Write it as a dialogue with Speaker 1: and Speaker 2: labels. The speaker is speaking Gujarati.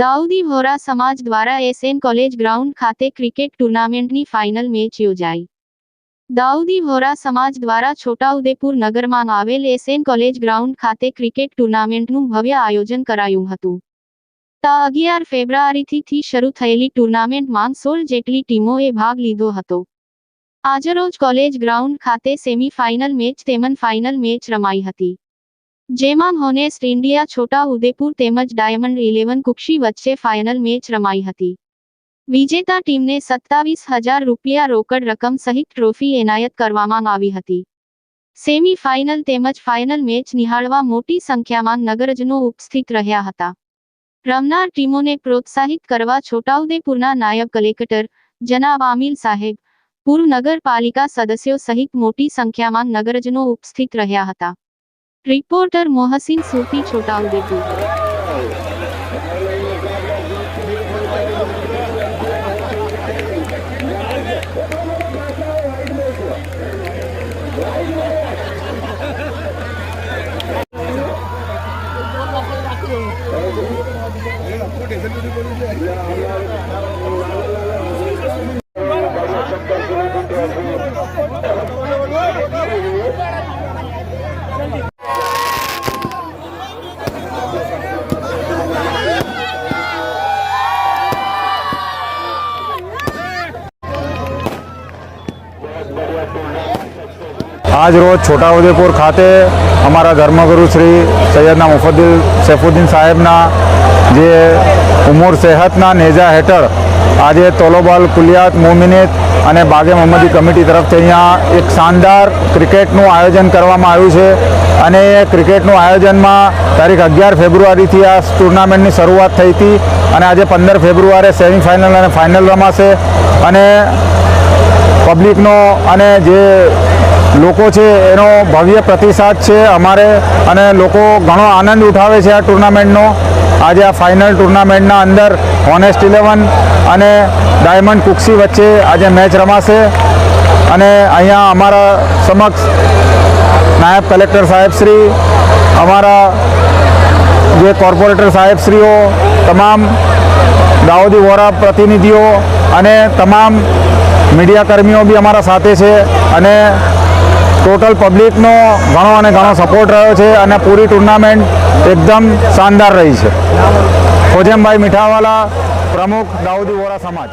Speaker 1: દાઉદી વોરા સમાજ દ્વારા એસએન કોલેજ ગ્રાઉન્ડ ખાતે ક્રિકેટ ટુર્નામેન્ટની ફાઇનલ મેચ યોજાઈ. દાઉદી વોરા સમાજ દ્વારા છોટાઉદેપુર નગરમાં આવેલ એસએન કોલેજ ગ્રાઉન્ડ ખાતે ક્રિકેટ ટુર્નામેન્ટનું ભવ્ય આયોજન કરાયું હતું. તા અગિયાર ફેબ્રુઆરીથી શરૂ થયેલી ટુર્નામેન્ટમાં સોળ જેટલી ટીમોએ ભાગ લીધો હતો. આજરોજ કોલેજ ગ્રાઉન્ડ ખાતે સેમી ફાઇનલ મેચ તેમજ ફાઇનલ મેચ રમાઈ હતી. જેમાં હોનેસ્ટ ઇન્ડિયા છોટા ઉદેપુર તેમજ ડાયમંડ ઇલેવન કુક્ષી વચ્ચે ફાઇનલ મેચ રમાઈ હતી. વિજેતા ટીમને સત્તાવીસ હજાર રૂપિયા રોકડ રકમ સહિત ટ્રોફી એનાયત કરવામાં આવી હતી. સેમી ફાઇનલ તેમજ ફાઇનલ મેચ નિહાળવા મોટી સંખ્યામાં નગરજનો ઉપસ્થિત રહ્યા હતા. રમનાર ટીમોને પ્રોત્સાહિત કરવા છોટાઉદેપુરના નાયબ કલેક્ટર જનાબ આમિલ સાહેબ પૂર્વ નગરપાલિકા સદસ્યો સહિત મોટી સંખ્યામાં નગરજનો ઉપસ્થિત રહ્યા હતા. રિપોર્ટર મોહસિન સુરતી છોટાઉદેપુર
Speaker 2: આજ રોજ છોટાઉદેપુર ખાતે અમારા ધર્મગુરુ શ્રી સૈયદના મુફદ્દિલ સૈફુદ્દીન સાહેબના જે ઉમર સેહતના નેજા હેઠળ આજે તોલોબાલ કુલિયાત મોમિનેત અને બાગે મોહમ્મદી કમિટી તરફથી અહીંયા એક શાનદાર ક્રિકેટનું આયોજન કરવામાં આવ્યું છે. અને એ ક્રિકેટનું આયોજનમાં તારીખ અગિયાર ફેબ્રુઆરીથી આ ટુર્નામેન્ટની શરૂઆત થઈ હતી અને આજે પંદર ફેબ્રુઆરી સેમિફાઇનલ અને ફાઇનલ રમાશે અને પબ્લિકનો અને જે લોકો છે, એનો ભવ્ય પ્રતિસાદ છે અમારે અને લોકો ઘણો આનંદ ઉઠાવે છે આ ટુર્નામેન્ટનો. આજે આ ફાઇનલ ટુર્નામેન્ટના અંદર હોનેસ્ટ ઇલેવન અને ડાયમંડ કુક્સી વચ્ચે આજે મેચ રમાશે. અને અહીંયા અમારા સમક્ષ નાયબ કલેક્ટર સાહેબશ્રી અમારા જે કોર્પોરેટર સાહેબશ્રીઓ તમામ દાઉદી વોરા પ્રતિનિધિઓ અને તમામ મીડિયા કર્મીઓ બી અમારા સાથે છે. અને ટોટલ પબ્લિકનો ઘણો અને ઘણો સપોર્ટ રહ્યો છે અને પૂરી ટુર્નામેન્ટ એકદમ શાનદાર રહી છે. ખોજમભાઈ મીઠાવાલા, પ્રમુખ દાઉદી વોરા સમાજ.